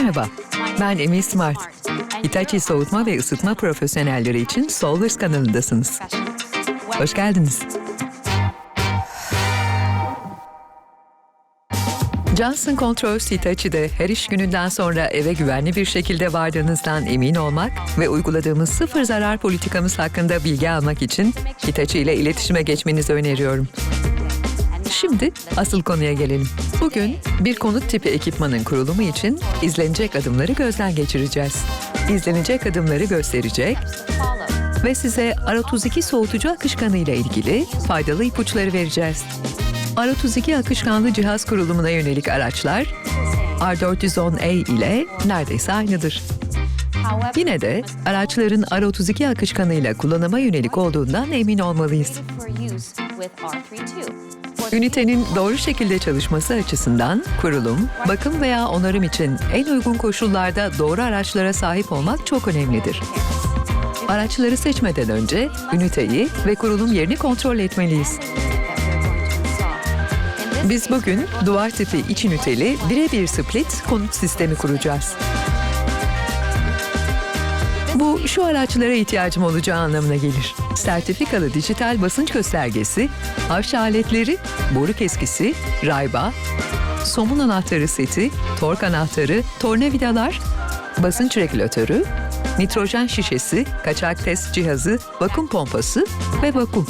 Merhaba, ben Emil Smart. Hitachi soğutma ve ısıtma profesyonelleri için Solvers kanalındasınız. Hoş geldiniz. Johnson Controls Hitachi'de her iş gününden sonra eve güvenli bir şekilde vardığınızdan emin olmak ve uyguladığımız sıfır zarar politikamız hakkında bilgi almak için Hitachi ile iletişime geçmenizi öneriyorum. Şimdi asıl konuya gelelim. Bugün bir konut tipi ekipmanın kurulumu için izlenecek adımları gözden geçireceğiz. İzlenecek adımları gösterecek ve size R32 soğutucu akışkanı ile ilgili faydalı ipuçları vereceğiz. R32 akışkanlı cihaz kurulumuna yönelik araçlar R410A ile neredeyse aynıdır. Yine de araçların R32 akışkanıyla kullanıma yönelik olduğundan emin olmalıyız. Ünitenin doğru şekilde çalışması açısından kurulum, bakım veya onarım için en uygun koşullarda doğru araçlara sahip olmak çok önemlidir. Araçları seçmeden önce üniteyi ve kurulum yerini kontrol etmeliyiz. Biz bugün duvar tipi iç üniteli birebir split konut sistemi kuracağız. Bu şu araçlara ihtiyacım olacağı anlamına gelir. Sertifikalı dijital basınç göstergesi, harç aletleri, boru keskisi, rayba, somun anahtarı seti, tork anahtarı, tornavidalar, basınç regülatörü, nitrojen şişesi, kaçak test cihazı, vakum pompası ve vakum.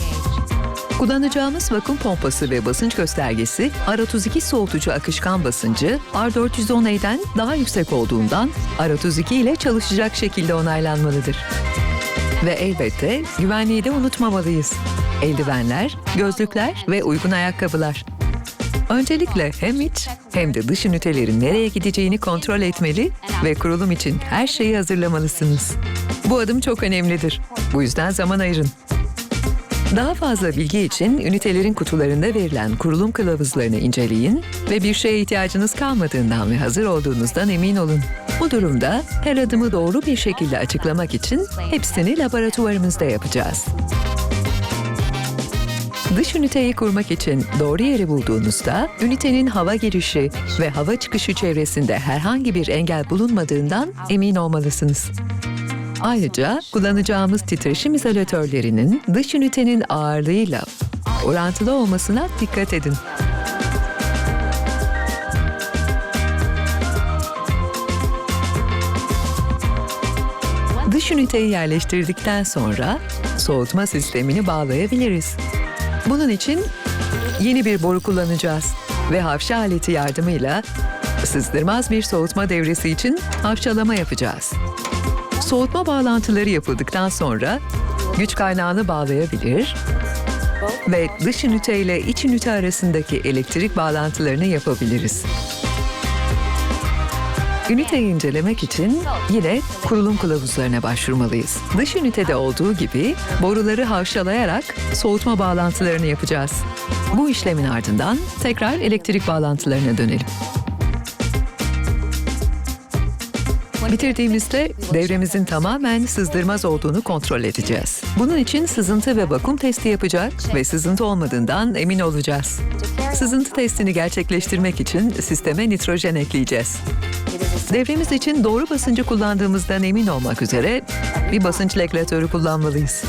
Kullanacağımız vakum pompası ve basınç göstergesi R32 soğutucu akışkan basıncı R410A'den daha yüksek olduğundan R32 ile çalışacak şekilde onaylanmalıdır. Ve elbette güvenliği de unutmamalıyız. Eldivenler, gözlükler ve uygun ayakkabılar. Öncelikle hem iç hem de dış ünitelerin nereye gideceğini kontrol etmeli ve kurulum için her şeyi hazırlamalısınız. Bu adım çok önemlidir. Bu yüzden zaman ayırın. Daha fazla bilgi için ünitelerin kutularında verilen kurulum kılavuzlarını inceleyin ve bir şeye ihtiyacınız kalmadığından ve hazır olduğunuzdan emin olun. Bu durumda her adımı doğru bir şekilde açıklamak için hepsini laboratuvarımızda yapacağız. Dış üniteyi kurmak için doğru yeri bulduğunuzda ünitenin hava girişi ve hava çıkışı çevresinde herhangi bir engel bulunmadığından emin olmalısınız. Ayrıca kullanacağımız titreşim izolatörlerinin dış ünitenin ağırlığıyla orantılı olmasına dikkat edin. Dış üniteyi yerleştirdikten sonra soğutma sistemini bağlayabiliriz. Bunun için yeni bir boru kullanacağız ve hafşa aleti yardımıyla sızdırmaz bir soğutma devresi için hafşalama yapacağız. Soğutma bağlantıları yapıldıktan sonra güç kaynağını bağlayabilir ve dış ünite ile iç ünite arasındaki elektrik bağlantılarını yapabiliriz. Üniteyi incelemek için yine kurulum kılavuzlarına başvurmalıyız. Dış ünitede olduğu gibi boruları havşalayarak soğutma bağlantılarını yapacağız. Bu işlemin ardından tekrar elektrik bağlantılarına dönelim. Bitirdiğimizde devremizin tamamen sızdırmaz olduğunu kontrol edeceğiz. Bunun için sızıntı ve vakum testi yapacak ve sızıntı olmadığından emin olacağız. Sızıntı testini gerçekleştirmek için sisteme nitrojen ekleyeceğiz. Devremiz için doğru basıncı kullandığımızdan emin olmak üzere bir basınç regülatörü kullanmalıyız.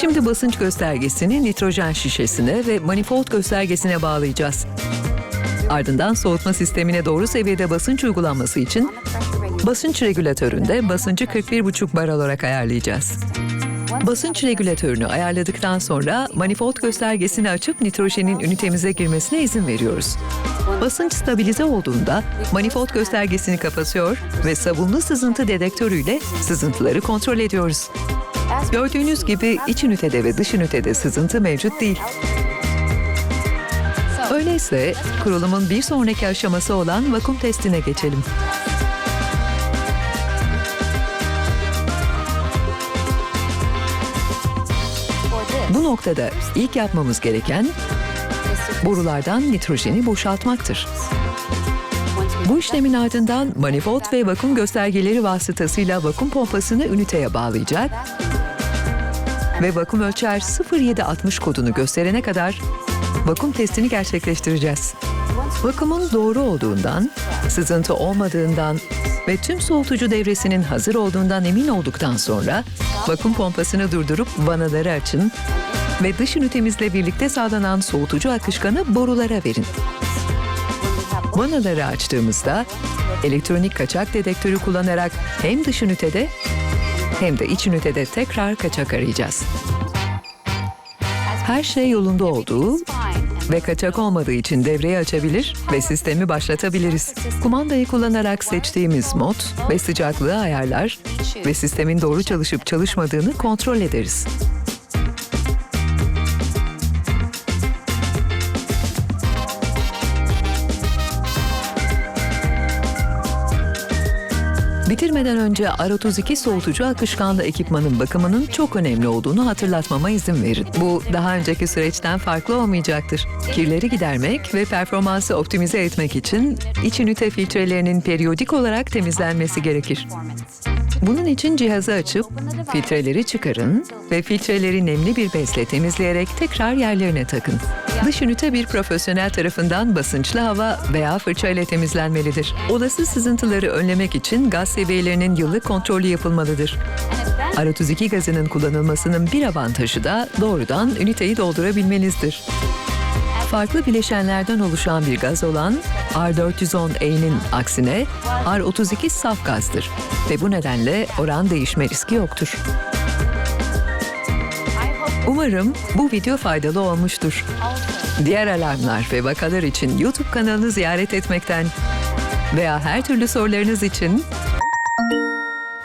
Şimdi basınç göstergesini nitrojen şişesine ve manifold göstergesine bağlayacağız. Ardından soğutma sistemine doğru seviyede basınç uygulanması için basınç regülatöründe basıncı 41,5 bar olarak ayarlayacağız. Basınç regülatörünü ayarladıktan sonra manifold göstergesini açıp nitrojenin ünitemize girmesine izin veriyoruz. Basınç stabilize olduğunda manifold göstergesini kapatıyor ve sabunlu sızıntı dedektörüyle sızıntıları kontrol ediyoruz. Gördüğünüz gibi iç ünitede ve dış ünitede sızıntı mevcut değil. Öyleyse kurulumun bir sonraki aşaması olan vakum testine geçelim. Bu noktada ilk yapmamız gereken borulardan nitrojeni boşaltmaktır. Bu işlemin ardından manifold ve vakum göstergeleri vasıtasıyla vakum pompasını üniteye bağlayacak ve vakum ölçer 0760 kodunu gösterene kadar vakum testini gerçekleştireceğiz. Bakımın doğru olduğundan, sızıntı olmadığından ve tüm soğutucu devresinin hazır olduğundan emin olduktan sonra vakum pompasını durdurup vanaları açın ve dış ünitemizle birlikte sağlanan soğutucu akışkanı borulara verin. Vanaları açtığımızda elektronik kaçak dedektörü kullanarak hem dış ünitede hem de iç ünitede tekrar kaçak arayacağız. Her şey yolunda olduğu ve kaçak olmadığı için devreyi açabilir ve sistemi başlatabiliriz. Kumandayı kullanarak seçtiğimiz mod ve sıcaklığı ayarlar ve sistemin doğru çalışıp çalışmadığını kontrol ederiz. Bitirmeden önce R32 soğutucu akışkanlı ekipmanın bakımının çok önemli olduğunu hatırlatmama izin verin. Bu daha önceki süreçten farklı olmayacaktır. Kirleri gidermek ve performansı optimize etmek için iç ünite filtrelerinin periyodik olarak temizlenmesi gerekir. Bunun için cihazı açıp filtreleri çıkarın ve filtreleri nemli bir bezle temizleyerek tekrar yerlerine takın. Dış ünite bir profesyonel tarafından basınçlı hava veya fırça ile temizlenmelidir. Olası sızıntıları önlemek için gaz seviyelerinin yıllık kontrolü yapılmalıdır. R32 gazının kullanılmasının bir avantajı da doğrudan üniteyi doldurabilmenizdir. Farklı bileşenlerden oluşan bir gaz olan R410E'nin aksine R32 saf gazdır ve bu nedenle oran değişme riski yoktur. Umarım bu video faydalı olmuştur. Diğer alarmlar ve vakalar için YouTube kanalını ziyaret etmekten veya her türlü sorularınız için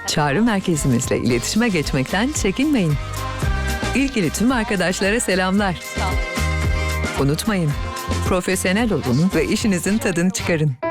çağrı merkezimizle iletişime geçmekten çekinmeyin. İlgili tüm arkadaşlara selamlar. Unutmayın, profesyonel olun ve işinizin tadını çıkarın.